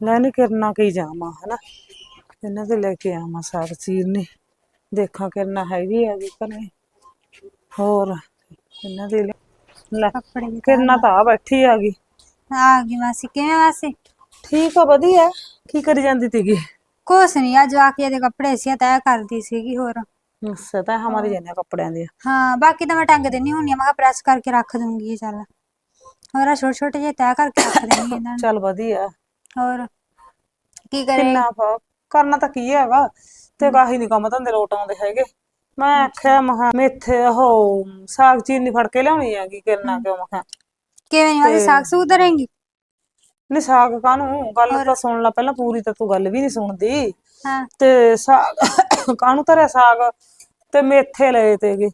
ਲੈ ਨੀ ਕਿਰਨਾ ਕਈ ਜਾਵਾਂ ਹਨਾ? ਇਹਨਾਂ ਦੇ ਲੈ ਕੇ ਆਵਾਂ ਸਾਗ ਚੀਰਨੇ ਦੇਖਾਂ ਕਿਰਨਾ ਹੈਗੀ ਆ ਵੀ ਘਰੇ ਹੋਰ ਇਹਨਾਂ ਦੇ ਲੈ- ਲੈ ਕੱਪੜੇ ਵੀ ਕਿਰਨਾ ਤਾਂ ਆ ਬੈਠੀ ਆ ਗਈ। ਆ ਗਈ ਮਾਸੀ ਕਿਵੇਂ ਮਾਸੀ? ਠੀਕ ਆ ਵਧੀਆ। ਕੀ ਕਰੀ ਜਾਂਦੀ ਤੀਗੀ ਕੁਛ ਨਹੀਂ ਆ ਜਵਾ ਕੇ ਇਹਦੇ ਕੱਪੜੇ ਸੀ ਤੈਅ ਕਰਦੀ ਸੀਗੀ ਹੋਰ। ਅੱਛਾ ਤਾਂ ਹਮਾਰੀ ਜਾਨੇ ਕੱਪੜਿਆਂ ਦੀ ਹਾਂ ਬਾਕੀ ਤਾਂ ਮੈਂ ਟੰਗ ਦਿੰਨੀ ਹੁੰਨੀ ਆ ਮੈਂ ਕਿਹਾ ਪ੍ਰੈਸ ਕਰਕੇ ਰੱਖ ਦੂੰਗੀ ਇਹ ਚੱਲ। ਹੋਰ ਆ ਛੋਟੇ ਛੋਟੇ ਜਿਹੇ ਤੈਅ ਕਰਕੇ ਰੱਖ ਦਿੰਨੀ ਇਹਨਾਂ ਨੂੰ। ਚੱਲ ਵਧੀਆ। ਹੋਰ ਕੀ ਕਰੇ? ਕਿੰਨਾ ਫਾ ਕਰਨਾ ਤਾਂ ਕੀ ਹੈਗਾ? ਤੇ ਕਾਹੀ ਨਹੀਂ ਕੰਮ ਧੰਦੇ ਲੋਟ ਆਉਂਦੇ ਹੈਗੇ। ਮੈਂ ਆਖਿਆ ਮਹਾ ਮੇਥੇ ਉਹ ਸਾਗ ਚੀਨੀ ਫੜ ਕੇ ਲਿਆਉਣੀ ਹੈਗੀ ਕਿਰਨਾ ਕਿਉਂ ਮਖਾ ਕਿਵੇਂ ਨਹੀਂ ਸਾਗ ਸੂਗ ਧਰੇਂਗੀ ਨਹੀਂ ਸਾਗ ਕਾਹਨੂੰ? ਗੱਲ ਤਾਂ ਸੁਣ ਲੈ ਪਹਿਲਾਂ ਪੂਰੀ ਤਾਂ ਤੂੰ ਗੱਲ ਵੀ ਨਹੀਂ ਸੁਣਦੀ। ਹਾਂ। ਤੇ ਸਾਗ ਕਾਹਨੂੰ ਧਰਿਆ ਸਾਗ? ਤੇ ਮੇਥੇ ਲਏ ਤੇਗੇ।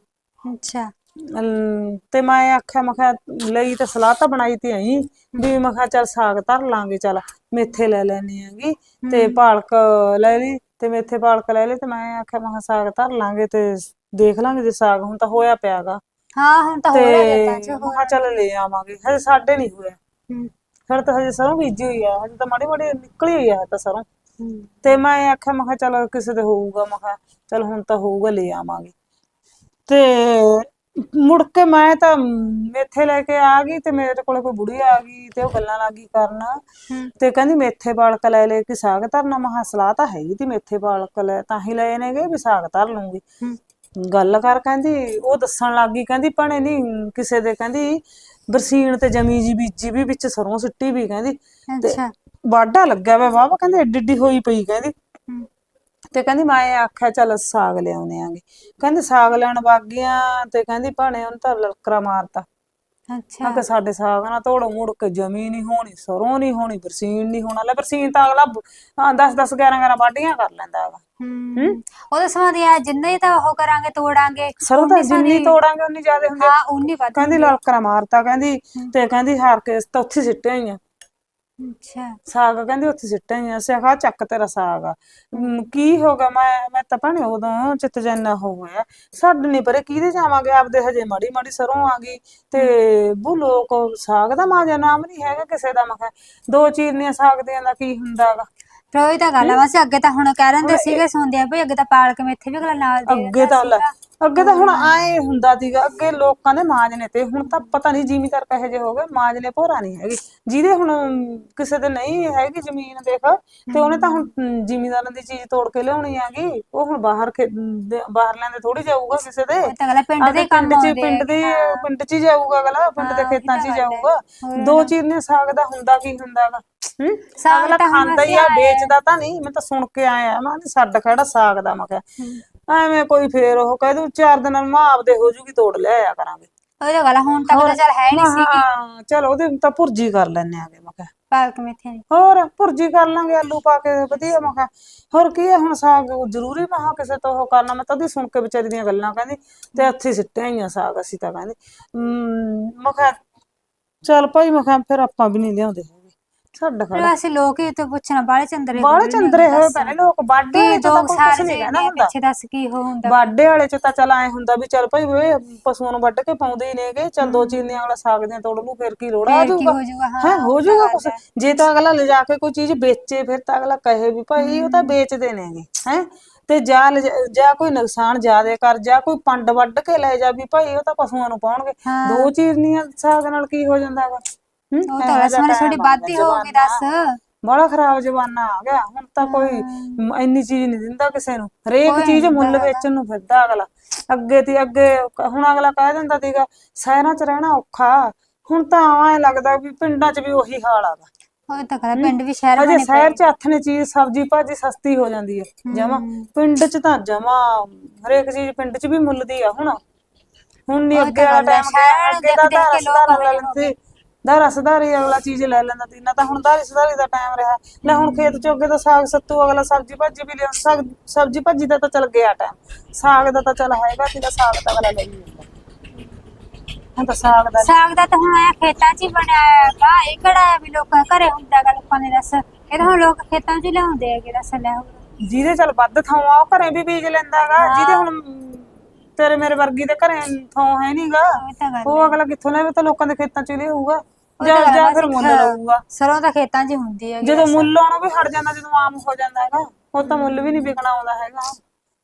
ਅੱਛਾ। ਅਮ, ਤੇ ਮੈਂ ਆਖਿਆ ਮੈਂ ਕਿਹਾ ਲਈ ਤੇ ਸਲਾਹ ਤਾਂ ਬਣਾਈ ਤੇ ਆਈ ਵੀ ਮੈਂ ਕਿਹਾ ਚੱਲ ਸਾਗ ਧਰ ਲਾਂਗੇ ਚੱਲ ਮੇਥੇ ਲੈ ਲੈਣੇ ਆਂਗੀ ਤੇ ਪਾਲਕ ਲੈ ਲਈ ਤੇ ਮੇਥੇ ਪਾਲਕ ਲੈ ਲਈ ਤੇ ਮੈਂ ਆਖਿਆ ਮੈਂ ਕਿਹਾ ਸਾਗ ਧਰ ਲਾਂਗੇ ਤੇ ਦੇਖ ਲਾਂਗੇ ਜੇ ਸਾਗ ਹੁਣ ਤਾਂ ਹੋਇਆ ਪਿਆਗਾ। ਹਾਂ ਹੁਣ ਤਾਂ ਹੋ ਤੇ ਰਿਹਾ ਜੱਟਾਂ ਚ ਮੈਂ ਕਿਹਾ ਚੱਲ ਲੈ ਆਵਾਂਗੇ ਹਜੇ ਸਾਡੇ ਨਹੀਂ ਹੋਇਆ। ਹੂੰ। ਫਿਰ ਤਾਂ ਹਜੇ ਸਰੋਂ ਬੀਜੀ ਹੋਈ ਆ ਹਜੇ ਤਾਂ ਮਾੜੀ ਮਾੜੀ ਨਿਕਲੀ ਹੋਈ ਆ ਹਜੇ ਤਾਂ ਸਰੋਂ। ਹੂੰ। ਤੇ ਮੈਂ ਆਖਿਆ ਮੈਂ ਕਿਹਾ ਚੱਲ ਕਿਸੇ ਦੇ ਹੋਊਗਾ ਮੈਂ ਕਿਹਾ ਚੱਲ ਹੁਣ ਤਾਂ ਹੋਊਗਾ ਲੈ ਆਵਾਂਗੇ। ਤੇ ਮੁੜ ਕੇ ਮੈਂ ਤਾਂ ਮੇਥੇ ਲੈ ਕੇ ਆ ਗਈ ਤੇ ਮੇਰੇ ਕੋਲੇ ਕੋਈ ਬੁੜੀ ਆ ਗਈ ਤੇ ਉਹ ਗੱਲਾਂ ਲੱਗੀ ਕਰਨ? ਤੇ ਕਹਿੰਦੀ ਮੇਥੇ ਪਾਲਕ ਲੈ ਲੈ ਕੇ ਸਾਗ ਧਰਨਾ। ਮਹਾ ਸਲਾਹ ਤਾਂ ਹੈਗੀ ਤੀ ਮੇਥੇ ਪਾਲਕ ਲੈ ਤਾਂ ਹੀ ਲਏ ਨੇਗੇ ਵੀ ਸਾਗ ਧਰ ਲੂੰਗੀ ਗੱਲ ਕਰ ਕਹਿੰਦੀ ਉਹ ਦੱਸਣ ਲੱਗ ਗਈ ਕਹਿੰਦੀ ਭਣੇ ਨਹੀਂ ਕਿਸੇ ਦੇ ਕਹਿੰਦੀ ਬਰਸੀਨ ਤੇ ਜਮੀ ਜੀ ਬੀਜੀ ਵੀ ਵਿੱਚ ਸਰੋਂ ਸਿੱਟੀ ਵੀ ਕਹਿੰਦੀ। ਅੱਛਾ। ਵਾਢਾ ਲੱਗਿਆ ਵਾ ਵਾਵਾ ਕਹਿੰਦੇ ਏਡੀ ਏਡੀ ਹੋਈ ਪਈ ਕਹਿੰਦੀ। ਤੇ ਕਹਿੰਦੀ ਮੈਂ ਆਖਿਆ ਚੱਲ ਸਾਗ ਲਿਆਉਨੇ ਆਂਗੇ। ਕਹਿੰਦੀ ਸਾਗ ਲੈਣ ਵਗ ਤੇ ਕਹਿੰਦੀ ਭਾਣੇ ਉਹਨੇ ਤਾਂ ਲਲਕਰਾ ਮਾਰਤਾ। ਅੱਛਾ। ਕਿ ਸਾਡੇ ਸਾਗ ਨਾ ਤੋੜੋ ਮੁੜ ਕੇ ਜਮੀ ਨਹੀਂ ਹੋਣੀ ਸਰੋਂ ਨਹੀਂ ਹੋਣੀ ਬਰਸੀਨ ਨਹੀਂ ਹੋਣਾ। ਲੈ ਬਰਸੀਨ ਤਾਂ ਅਗਲਾ 10 10 11 11 ਵਾਢੀਆਂ ਕਰ ਲੈਂਦਾ ਹੈਗਾ। ਹੂੰ। ਉਹਦੇ ਸਮਾਂ ਆ ਜਿੰਨੇ ਤਾਂ ਉਹ ਕਰਾਂਗੇ ਤੋੜਾਂਗੇ ਸਰੋਂ ਤਾਂ ਜਿੰਨੀ ਤੋੜਾਂਗੇ ਉਨੀ ਜ਼ਿਆਦਾ ਹੁੰਦੀ ਹਾਂ ਉਨੀ ਵੱਧ ਕਹਿੰਦੀ ਲਲਕਰਾ ਮਾਰਤਾ ਕਹਿੰਦੀ ਤੇ ਕਹਿੰਦੀ ਹਾਰ ਕੇ ਤਾਂ ਉੱਥੇ ਸਿੱਟਿਆ ਹੀ ਆ। ਅੱਛਾ। ਸਾਗ ਕਹਿੰਦੀ ਉੱਥੇ ਸਿੱਟਿਆ ਹੀ ਆ। ਅਸੀਂ ਆਖਿਆ ਚੱਕ ਤੇਰਾ ਸਾਗ ਆ। ਕੀ ਹੋ ਗਿਆ? ਮੈਂ ਮੈਂ ਤਾਂ ਭਣੇ ਉਦੋਂ ਚਿੱਤ ਜੰਨਾ ਹੋ ਗਿਆ। ਛੱਡ ਨਹੀਂ ਪਰੇ ਕਿਹਦੇ ਜਾਵਾਂਗੇ? ਆਪਦੇ ਹਜੇ ਮਾੜੀ ਮਾੜੀ ਸਰੋਂ ਆ ਗਈ। ਤੇ ਬੂ ਲੋਕ ਸਾਗ ਦਾ ਮਾਜਾ ਨਾਮ ਨਹੀਂ ਹੈਗਾ ਕਿਸੇ ਦਾ। ਮੈਂ ਕਿਹਾ ਦੋ ਚੀਰਨੀਆਂ ਸਾਗ ਦੀਆਂ ਦਾ ਕੀ ਹੁੰਦਾਗਾ ਫਿਰ ਉਹੀ ਤਾਂ ਗੱਲ ਆ। ਵੈਸੇ ਅੱਗੇ ਤਾਂ ਹੁਣ ਕਹਿ ਰਹੇ ਸੀਗੇ ਸੁਣਦੇ ਆ ਵੀ ਅੱਗੇ ਤਾਂ ਪਾਲਕ ਮੇਥੇ ਵੀ ਅਗਲਾ ਨਾਲ ਦੇ ਅੱਗੇ ਤਾਂ ਲੈ ਅੱਗੇ ਤਾਂ ਹੁਣ ਆਏ ਹੁੰਦਾ ਸੀਗਾ ਅੱਗੇ ਲੋਕਾਂ ਦੇ ਮਾਜ ਨੇ ਤੇ ਹੁਣ ਤਾਂ ਪਤਾ ਨਹੀਂ ਜ਼ਿਮੀਦਾਰ ਕਹੇ ਜੇ ਹੋ ਗਏ ਮਾਜ ਨੇ ਭੋਰਾ ਨਹੀਂ ਹੈਗੀ। ਜਿਹਦੇ ਹੁਣ ਕਿਸੇ ਦੇ ਨਹੀਂ ਹੈਗੀ ਜ਼ਮੀਨ ਦੇਖ ਤੇ ਉਹਨੇ ਤਾਂ ਹੁਣ ਜ਼ਿਮੀਦਾਰਾਂ ਦੀ ਚੀਜ਼ ਤੋੜ ਕੇ ਲਿਆਉਣੀ ਹੈਗੀ ਉਹ ਹੁਣ ਬਾਹਰ ਬਾਹਰਲਿਆਂ ਦੇ ਥੋੜੀ ਜਾਊਗਾ ਕਿਸੇ ਦੇ। ਤਾਂ ਅਗਲਾ ਪਿੰਡ ਦੇ ਕੰਮ ਪਿੰਡ 'ਚ ਪਿੰਡ ਦੇ ਪਿੰਡ 'ਚ ਜਾਊਗਾ ਅਗਲਾ ਪਿੰਡ ਦੇ ਖੇਤਾਂ 'ਚ ਜਾਊਗਾ। ਦੋ ਚੀਰਨੇ ਸਾਗ ਦਾ ਹੁੰਦਾ ਕੀ ਹੁੰਦਾਗਾ ਹੂੰ? ਸਾਗ ਤਾਂ ਖਾਂਦਾ ਹੀ ਆ ਵੇਚਦਾ ਤਾਂ ਨਹੀਂ ਮੈਂ ਤਾਂ ਸੁਣ ਕੇ ਆਇਆ ਮੈਂ ਛੱਡ ਖੜਾ ਸਾਗ ਦਾ ਮੈਂ ਕਿਹਾ। ਐਵੇਂ ਕੋਈ ਫੇਰ ਉਹ ਕਹਿ ਦੂ ਚਾਰ ਦਿਨਾਂ ਨੂੰ ਮਾਂ ਆਪਦੇ ਹੋ ਜੂਗੀ ਤੋੜ ਲੈ ਆਇਆ ਕਰਾਂਗੇ। ਉਹੀ ਤਾਂ ਗੱਲ ਹੁਣ ਤੱਕ ਤਾਂ ਚੱਲ ਹੈ ਨਹੀਂ ਸੀ ਹਾਂ ਚਲ ਉਹਦੇ ਤਾਂ ਭੁਰਜੀ ਕਰ ਲੈਣੇ ਆਗੇ ਮੈਂ ਕਿਹਾ। ਪਾਲਕ ਮੇਥੇ ਦੀ। ਹੋਰ ਭੁਰਜੀ ਕਰ ਲਾਂਗੇ ਆਲੂ ਪਾ ਕੇ ਵਧੀਆ ਮੈਂ ਕਿਹਾ। ਹੋਰ ਕੀ ਹੈ ਹੁਣ ਸਾਗ ਜ਼ਰੂਰੀ ਮੈਂ ਕਿਹਾ ਕਿਸੇ ਤੋਂ ਉਹ ਕਰਨਾ ਮੈਂ ਤਦੀ ਸੁਣ ਕੇ ਵਿਚਾਰੀ ਦੀਆਂ ਗੱਲਾਂ ਕਹਿੰਦੀ ਤੇ ਇੱਥੇ ਸਿੱਟਿਆ ਹੀ ਆ ਸਾਗ ਅਸੀਂ ਤਾਂ ਕਹਿੰਦੀ ਮੈਂ ਕਿਹਾ ਚੱਲ ਭਾਈ ਮੈਂ ਕਿਹਾ ਫਿਰ ਆਪਾਂ ਵੀ ਨਹੀਂ ਲਿਆਉਂਦੇ। ਛੱਡ ਖੜਾ। ਵੈਸੇ ਲੋਕ ਇਹ ਤੋਂ ਪੁੱਛਣਾ ਬਾਲੇ ਚੰਦਰੇ ਬਾਹਲੇ ਚੰਦਰੇ ਹੋਏ ਪੈਣੇ ਲੋਕ ਬਾਡੇ ਚ ਤਾਂ ਕੁਛ ਨਹੀਂ ਕਹਿਣਾ ਹੁੰਦਾ। ਪਿੱਛੇ ਦੱਸ ਕੀ ਉਹ ਹੁੰਦਾ। ਬਾਡੇ ਵਾਲੇ ਚ ਤਾਂ ਚਲ ਐ ਹੁੰਦਾ ਵੀ ਚੱਲ ਭਾਈ ਵੇ ਪਸ਼ੂਆਂ ਨੂੰ ਵੱਢ ਕੇ ਪਾਉਂਦੇ ਹੀ ਨੇਗੇ ਚੱਲ ਦੋ ਚੀਨੀਆਂ ਵਾਲਾ ਸਾਗ ਦੀਆਂ ਤੋੜ ਲੂ ਫਿਰ ਕੀ ਲੋੜ ਆ? ਜਾਊਗਾ। ਹੋ ਹੈ ਹਾਂ ਹੋ ਜਾਊਗਾ ਕੁਛ। ਜੇ ਤਾਂ ਅਗਲਾ ਲਿਜਾ ਕੇ ਕੋਈ ਚੀਜ਼ ਵੇਚੇ ਫਿਰ ਤਾਂ ਅਗਲਾ ਕਹੇ ਵੀ ਭਾਈ ਉਹ ਤਾਂ ਵੇਚਦੇ ਨੇਗੇ ਹੈ। ਤੇ ਜਾਂ ਜਾਂ ਕੋਈ ਨੁਕਸਾਨ ਜ਼ਿਆਦੇ ਕਰ ਜਾਂ ਕੋਈ ਪੰਡ ਵੱਢ ਕੇ ਲੈ ਜਾ ਵੀ ਭਾਈ ਉਹ ਤਾਂ ਪਸ਼ੂਆਂ ਨੂੰ ਪਾਉਣਗੇ। ਹਾਂ। ਦੋ ਚੀਰਨੀਆਂ ਸਾਗ ਨਾਲ ਕੀ ਹੋ ਜਾਂਦਾ ਹੈਗਾ ਹੂੰ? ਉਹ ਤਾਂ ਰਸ ਮਾਰੇ ਛੋਟੀ ਬਾਦੀ ਹੋਊਗੀ ਦੱਸ। ਬੜਾ ਖਰਾਬ ਜ਼ਮਾਨਾ ਆ ਗਿਆ। ਹੁਣ ਤਾਂ ਕੋਈ ਇੰਨੀ ਚੀਜ਼ ਨਹੀਂ ਦਿੰਦਾ ਕਿਸੇ ਨੂੰ। ਹਰੇਕ ਚੀਜ਼ ਮੁੱਲ ਵੇਚਣ ਨੂੰ ਫਿਰਦਾ ਅਗਲਾ। ਅੱਗੇ ਤੇ ਅੱਗੇ ਹੁਣ ਅਗਲਾ ਕਹਿ ਦਿੰਦਾ ਸੀਗਾ ਸ਼ਹਿਰਾਂ 'ਚ ਰਹਿਣਾ ਔਖਾ। ਹੁਣ ਤਾਂ ਐ ਲੱਗਦਾ ਵੀ ਪਿੰਡਾਂ 'ਚ ਵੀ ਉਹੀ ਹਾਲ ਆਗਾ ਉਹ ਤਾਂ ਕਹਿੰਦਾ ਪਿੰਡ ਵੀ ਸ਼ਹਿਰ 'ਚ ਹੱਥ ਨੇ ਚੀਜ਼ ਸਬਜ਼ੀ ਭਾਜੀ ਸਸਤੀ ਹੋ ਜਾਂਦੀ ਹੈ। ਜਮਾ। ਪਿੰਡ 'ਚ ਤਾਂ ਜਮਾ ਹਰੇਕ ਚੀਜ਼ ਪਿੰਡ 'ਚ ਵੀ ਮੁੱਲ ਦੀ ਆ ਹੁਣ। ਹੁਣ ਨਹੀਂ ਅੱਗੇ ਵਾਲਾ ਟਾਈਮ ਅੱਗੇ ਦਾ ਦੇਖ ਤਾਂ ਕੇ ਲੋਕ ਰਸਦਾਰ ਲੈਂਦੇ ਅਗਲਾ ਚੀਜ਼ ਲੈ ਲੈਂਦਾ ਸੀ ਨਾ ਤਾਂ ਹੁਣ ਦਾਰੀ ਸਦਾਰੀ ਦਾ ਟਾਈਮ ਰਿਹਾ। ਲੈ ਹੁਣ ਖੇਤ ਚੋਂ ਅੱਗੇ ਤਾਂ ਸਾਗ ਸੱਤੂ ਅਗਲਾ ਸਬਜ਼ੀ ਭਾਜੀ ਵੀ ਲਿਆਉਂ ਸਾਗ ਸਬਜ਼ੀ ਭਾਜੀ ਦਾ ਤਾਂ ਚੱਲ ਗਿਆ ਟਾਈਮ ਸਾਗ ਦਾ ਤਾਂ ਚੱਲ ਹੈਗਾ ਸੀਗਾ ਸਾਗ ਤਾਂ ਅਗਲਾ ਲੈ ਹੀ ਹੁਣ ਤਾਂ ਸਾਗ ਦਾ ਸਾਗ ਦਾ ਤਾਂ ਹੁਣ ਆਇਆ ਖੇਤਾਂ 'ਚ ਹੀ ਬਣਿਆ ਹੈਗਾ। ਇਹ ਕਿਹੜਾ ਵੀ ਲੋਕਾਂ ਘਰੇ ਹੁੰਦਾ ਹੈਗਾ ਲੋਕਾਂ ਨੇ ਦੱਸ। ਇਹ ਤਾਂ ਹੁਣ ਲੋਕ ਖੇਤਾਂ 'ਚ ਹੀ ਲਿਆਉਂਦੇ ਹੈਗੇ ਦੱਸ ਲੈ ਹੋਰ ਜਿਹਦੇ ਚੱਲ ਵੱਧ ਥਾਂ ਆ ਉਹ ਘਰੇ ਵੀ ਬੀਜ ਲੈਂਦਾਗਾ ਜਿਹਦੇ ਹੁਣ ਤੇਰੇ ਮੇਰੇ ਵਰਗੀ ਦੇ ਘਰੇ ਥਾਂ ਹੈ ਨਹੀਂਗਾ ਤਾਂ ਉਹ ਅਗਲਾ ਕਿੱਥੋਂ ਲੈਵੇ ਤਾਂ ਲੋਕਾਂ ਦੇ ਖੇਤਾਂ ਚ ਹੀ ਲਿਆਊਗਾ। ਜਾਂ ਜਾਂ ਫਿਰ ਮੁੱਲ ਲਊਗਾ ਸਰੋਂ ਤਾਂ ਖੇਤਾਂ 'ਚ ਹੀ ਹੁੰਦੀ ਹੈਗੀ ਜਦੋਂ ਮੁੱਲ ਆਉਣਾ ਵੀ ਹਟ ਜਾਂਦਾ ਜਦੋਂ ਆਮ ਹੋ ਜਾਂਦਾ ਹੈਗਾ ਉਹ ਤਾਂ ਮੁੱਲ ਵੀ ਨਹੀਂ ਵਿਕਣਾ ਆਉਂਦਾ ਹੈਗਾ।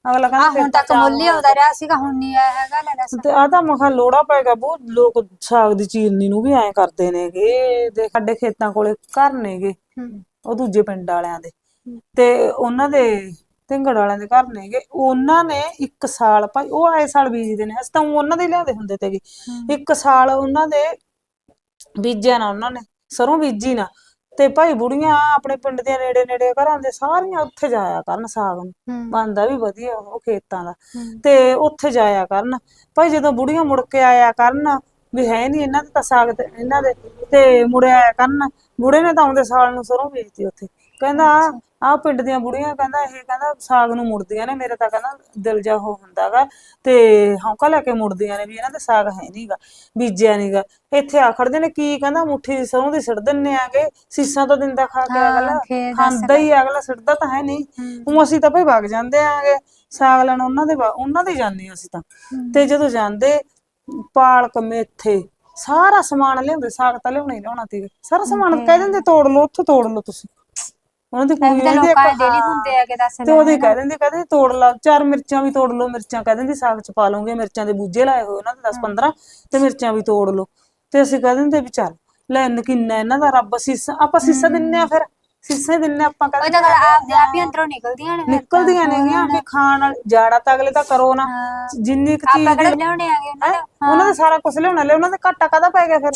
ਅਗਲਾ ਆ ਕਹਿੰਦਾ ਹੁਣ ਤੱਕ ਮੁੱਲ ਹੀ ਆਉਂਦਾ ਰਿਹਾ ਸੀਗਾ ਹੁਣ ਨਹੀਂ ਆਇਆ ਹੈਗਾ ਲੈ ਦੱਸ ਤੇ ਆ ਤਾਂ ਮਖਾ ਲੋੜਾ ਪਏਗਾ ਬਹੁਤ ਲੋਕ ਸਾਗ ਦੀ ਚੀਰਨੀ ਨੂੰ ਵੀ ਐਂ ਕਰਦੇ ਨੇਗੇ ਦੇ ਸਾਡੇ ਖੇਤਾਂ ਕੋਲੇ ਘਰ ਨੇਗੇ ਹੂੰ। ਉਹ ਦੂਜੇ ਪਿੰਡ ਵਾਲਿਆਂ ਦੇ। ਤੇ ਉਹਨਾਂ ਦੇ ਢਿੰਗੜ ਵਾਲਿਆਂ ਦੇ ਘਰ ਨੇਗੇ। ਉਹਨਾਂ ਨੇ ਇੱਕ ਸਾਲ ਭਾਈ ਉਹ ਆਏ ਸਾਲ ਬੀਜਦੇ ਨੇ ਅਸੀਂ ਤਾਂ ਊਂ ਉਹਨਾਂ ਦੇ ਹੀ ਲਿਆਉਂਦੇ ਹੁੰਦੇ ਤੇਗੇ। ਇੱਕ ਸਾਲ ਉਹਨਾਂ ਦੇ ਬੀਜਿਆ ਨਾ ਉਹਨਾਂ ਨੇ ਸਰੋਂ ਬੀਜੀ ਨਾ। ਤੇ ਭਾਈ ਬੁੜੀਆਂ ਆਪਣੇ ਪਿੰਡ ਦੇ ਨੇੜੇ ਨੇੜੇ ਘਰਾਂ ਦੇ ਸਾਰੀਆਂ ਉੱਥੇ ਜਾਇਆ ਕਰਨ ਸਾਗ ਨੂੰ। ਹੂੰ। ਬਣਦਾ ਵੀ ਵਧੀਆ ਉਹ ਖੇਤਾਂ ਦਾ। ਤੇ ਉੱਥੇ ਜਾਇਆ ਕਰਨ। ਭਾਈ ਜਦੋਂ ਬੁੜੀਆਂ ਮੁੜ ਕੇ ਆਇਆ ਕਰਨ ਵੀ ਹੈ ਨਹੀਂ ਇਹਨਾਂ ਦੇ ਤਾਂ ਸਾਗ ਤੇ ਇਹਨਾਂ ਦੇ ਤੇ ਮੁੜਿਆ ਆਇਆ ਕਰਨ ਬੁੜੇ ਨੇ ਤਾਂ ਆਉਂਦੇ ਸਾਲ ਨੂੰ ਸਰੋਂ ਵੇਚਤੀ ਉੱਥੇ। ਕਹਿੰਦਾ ਆਹ ਪਿੰਡ ਦੀਆਂ ਬੁੜੀਆਂ ਕਹਿੰਦਾ ਇਹ ਕਹਿੰਦਾ ਸਾਗ ਨੂੰ ਮੁੜਦੀਆਂ ਨੇ ਮੇਰੇ ਤਾਂ ਕਹਿੰਦਾ ਦਿਲ ਜਾ ਉਹ ਹੁੰਦਾਗਾ ਤੇ ਹੌਂਕਾ ਲੈ ਕੇ ਮੁੜਦੀਆਂ ਨੇ ਵੀ ਇਹਨਾਂ ਦੇ ਸਾਗ ਹੈ ਨਹੀਂਗਾ ਬੀਜਿਆ ਨਹੀਂਗਾ ਇੱਥੇ ਆ ਖੜਦੇ ਨੇ ਕੀ ਕਹਿੰਦਾ ਮੁੱਠੀ ਦੀ ਸਰੋਂ ਦੀ ਸਿੱਟ ਦਿੰਨੇ ਆਗੇ ਸੀਸਾਂ ਤੋਂ ਦਿੰਦਾ ਖਾ ਕੇ ਹਾਂ, ਅਗਲਾ ਖਾਂਦਾ ਹੀ ਆ, ਅਗਲਾ ਸਿੱਟਦਾ ਤਾਂ ਹੈ ਨਹੀਂ। ਉਹ ਅਸੀਂ ਤਾਂ ਭਾਈ ਵਗ ਜਾਂਦੇ ਆਂਗੇ ਸਾਗ ਲੈਣ ਉਹਨਾਂ ਦੇ ਉਹਨਾਂ ਦੇ ਜਾਂਦੇ ਹਾਂ ਅਸੀਂ ਤਾਂ। ਤੇ ਜਦੋਂ ਜਾਂਦੇ ਪਾਲਕ ਮੇਥੇ ਸਾਰਾ ਸਮਾਨ ਲਿਆਉਂਦੇ ਸਾਗ ਤਾਂ ਲਿਆਉਣਾ ਹੀ ਲਿਆਉਣਾ ਸੀ ਸਾਰਾ ਸਮਾਨ ਕਹਿ ਦਿੰਦੇ ਤੋੜ ਲਓ ਉੱਥੋਂ ਤੋੜ ਲਓ ਤੁਸੀਂ। ਉਹਨਾਂ ਦੀ ਕੁੜੀ ਤਾਂ ਲੋਕਾਂ ਦੇ ਡੇਲੀ। ਹੁੰਦੇ ਹੈਗੇ ਦੱਸ ਤੇ ਉਹਦੇ ਕਹਿ ਦਿੰਦੇ ਕਹਿੰਦੇ ਤੋੜ ਲਾ ਚਾਰ ਮਿਰਚਾਂ ਵੀ ਤੋੜ ਲਓ ਮਿਰਚਾਂ ਕਹਿ ਦਿੰਦੀ ਸਾਗ ਚ ਪਾ ਲਓਗੇ ਮਿਰਚਾਂ ਦੇ ਬੂਝੇ ਲਾਏ ਹੋਏ ਉਹਨਾਂ ਦੇ 10 15 ਤੇ ਮਿਰਚਾਂ ਵੀ ਤੋੜ ਲਓ ਤੇ ਅਸੀਂ ਕਹਿ ਦਿੰਦੇ ਵੀ ਚੱਲ ਲੈ ਇੰਨ ਕਿੰਨਾ ਇਹਨਾਂ ਦਾ ਰੱਬ ਸੀਸਾ ਆਪਾਂ ਸੀਸਾ ਦਿੰਨੇ ਆ ਫਿਰ ਸੀਸਾ ਦਿੰਨੇ ਆਪਾਂ ਉਹ ਕਹਿੰਦੇ ਤਾਂ ਗੱਲ ਆਪਦੇ ਆਪ ਹੀ ਅੰਦਰੋਂ ਨਿਕਲਦੀਆਂ ਨੇ। ਨਿਕਲਦੀਆਂ ਨੇਗੀਆਂ ਵੀ ਖਾਣ ਵਾਲੀ ਜਾੜਾ ਤਾਂ ਅਗਲੇ ਤਾਂ ਕਰੋ ਨਾ। ਜਿੰਨੀ ਕੁ ਚੀਜ਼ ਆਪਾਂ ਕਿਹੜੇ ਲਿਆਉਣੇ ਆਗੇ ਉਹਨਾਂ? ਦਾ ਦੇ ਸਾਰਾ ਕੁਝ ਲਿਆਉਣਾ ਲਿਆ ਉਹਨਾਂ ਦੇ ਘਾਟਾ ਕਾਦਾ ਪੈ ਗਿਆ ਫਿਰ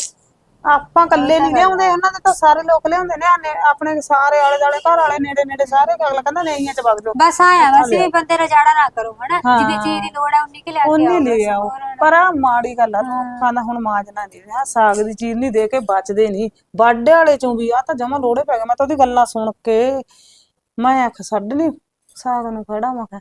ਆਪਾਂ ਇਕੱਲੇ ਨਹੀਂ ਲਿਆਉਂਦੇ ਉਹਨਾਂ ਦੇ ਤਾਂ ਸਾਰੇ ਲੋਕ ਲਿਆਉਂਦੇ ਨੇ ਆਨੇ- ਆਪਣੇ ਸਾਰੇ ਆਲੇ ਦਾਲੇ ਘਰ ਵਾਲੇ ਨੇੜੇ ਨੇੜੇ ਸਾਰੇ ਅਗਲਾ ਕਹਿੰਦਾ ਨਹੀਂ ਚ ਵਗ ਜਾਓ। ਬਸ ਆਇਆ ਬਸ ਵੀ ਬੰਦੇ ਰਜਾੜਾ ਨਾ ਕਰੋ ਹਨਾ? ਜਿਹਦੀ ਚੀਜ਼ ਦੀ ਲੋੜ ਆ ਉਨੀ ਕਿ ਲਿਆ ਕੇ ਉਹਨੇ ਆਓ ਲੈ ਆਓ। ਪਰ ਆ ਮਾੜੀ ਗੱਲ ਆ ਲੋਕਾਂ ਦਾ ਹੁਣ ਮਾਜਨਾ ਨਹੀਂ ਰਿਹਾ ਸਾਗ ਦੀ ਚੀਜ਼ ਨਹੀਂ ਦੇ ਕੇ ਬਚਦੇ ਨਹੀਂ ਬਾਡੇ ਵਾਲੇ ਚੋਂ ਵੀ ਆ ਤਾਂ ਜਮਾ ਲੋੜੇ ਪੈ ਗਏ। ਮੈਂ ਤਾਂ ਉਹਦੀ ਗੱਲਾਂ ਸੁਣ ਕੇ ਮੈਂ ਆਖ ਛੱਡ ਨਹੀਂ ਸਾਗ ਨੂੰ ਖੜਾ ਮੈਂ ਕਿਹਾ